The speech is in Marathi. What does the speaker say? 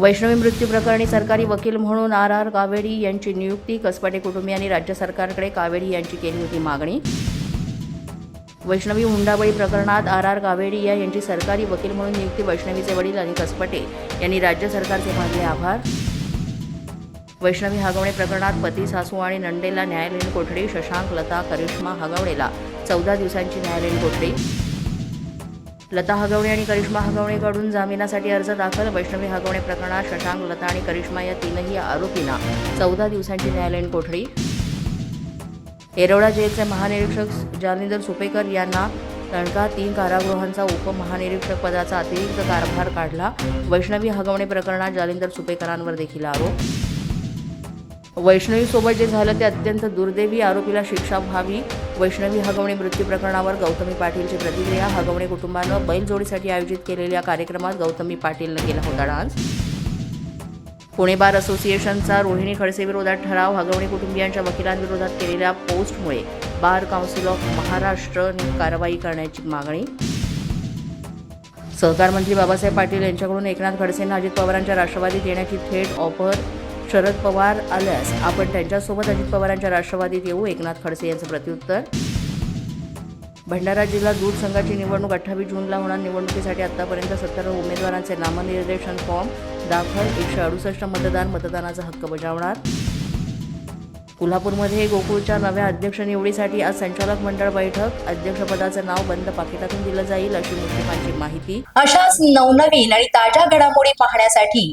वैष्णवी मृत्यू प्रकरणी सरकारी वकील म्हणून आर आर कावेडी यांची नियुक्ती कसपाटे कुटुंबियांनी राज्य सरकारकडे कावेडी यांची केली होती मागणी. वैष्णवी हुंडाबळी प्रकरणात आर आर कावेडी या यांची सरकारी वकील म्हणून नियुक्ती वैष्णवीचे वडील आणि कसपटे यांनी राज्य सरकारचे मानले आभार. वैष्णवी हगवणे प्रकरणात पती सासू आणि नंडेला न्यायालयीन कोठडी शशांक लता करिश्मा हगवणेला चौदा दिवसांची न्यायालयीन कोठडी. लता हगवणे आणि करिश्मा हगवणेकडून जामिनासाठी अर्ज दाखल. वैष्णवी हगवणे प्रकरणात शशांक लता आणि करिश्मा या तीनही आरोपींना चौदा दिवसांची न्यायालयीन कोठडी. येरवडा जेलचे महानिरीक्षक जालिंदर सुपेकर यांना तणका तीन कारागृहांचा उपमहानिरीक्षक पदाचा अतिरिक्त कारभार काढला. वैष्णवी हगवणे प्रकरणात जालिंदर सुपेकरांवर देखील आरोप. वैष्णवीसोबत जे झालं ते अत्यंत दुर्दैवी आरोपीला शिक्षा व्हावी. वैष्णवी हगवणे मृत्यू प्रकरणावर गौतमी पाटीलची प्रतिक्रिया. हगवणे कुटुंबानं बैलजोडीसाठी आयोजित केलेल्या कार्यक्रमात गौतमी पाटीलनं केला होता डान्स. पुणे बार असोसिएशनचा रोहिणी खडसेविरोधात ठराव. हगवणे कुटुंबियांच्या वकिलांविरोधात केलेल्या पोस्टमुळे बार काउन्सिल ऑफ महाराष्ट्रने कारवाई करण्याची मागणी. सहकार मंत्री बाबासाहेब पाटील यांच्याकडून एकनाथ खडसेंना अजित पवारांच्या राष्ट्रवादीत येण्याची थेट ऑफर. शरद पवार आल्यास आपण त्यांच्यासोबत अजित पवारांच्या राष्ट्रवादीत येऊ. एकनाथ खडसे यांचं प्रत्युत्तर. भंडारा जिल्हा दूध संघाची निवडणूक अठ्ठावीस जूनला होणार. निवडणुकीसाठी आतापर्यंत सत्तर उमेदवारांचे नामनिर्देशन फॉर्म दाखल. एकशे अडुसष्ट मतदान मतदानाचा हक्क बजावणार. कोल्हापूरमध्ये गोकुळच्या नव्या अध्यक्ष निवडीसाठी आज संचालक मंडळ बैठक. अध्यक्षपदाचं नाव बंद पाकिटातून दिलं जाईल अशी मुस्लिमांची माहिती. अशाच नवनवीन आणि ताज्या घडामोडी पाहण्यासाठी